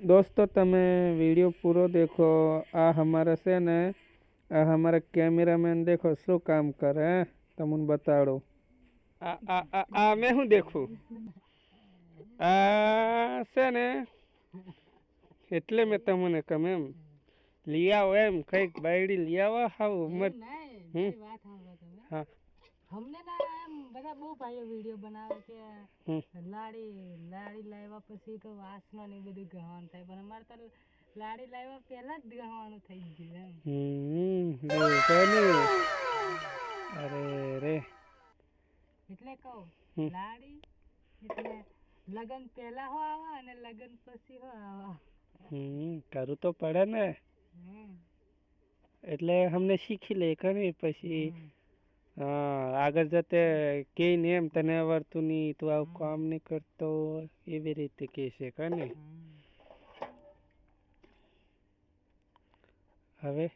દોસ્તો તમે વીડિયો પૂરો દેખો. આ હમારે છે ને આ હમારા કેમેરામેન દેખો શું કામ કરે તમને બતાડો. આ આ આ મેં શું દેખું? આ છે ને એટલે મેં તમને કમ એમ લઈ આવો એમ કંઈક બાયડી લઈ આવો હાવ ઉંમર હા. બધા બહુ ભાઈઓ વીડિયો બનાવે કે લાડી લાડી લાવ્યા પછી તો વાસનો ને બધું ગહવાનું થાય. પણ અમારે તો લાડી લાવ્યા પહેલા જ ગહવાનું થઈ ગયું એમ. અરે રે. એટલે કહું લાડી એટલે લગન પહેલા હો આવા અને લગન પછી હો આવા. હમ કરવું તો પડે ને. એટલે અમને શીખી લે કરી પછી. આગળ જતે કે ને એમ તને આવડતું નહીં તું આવું કામ નહીં કરતો એવી રીતે કહેશે કે ને. હવે?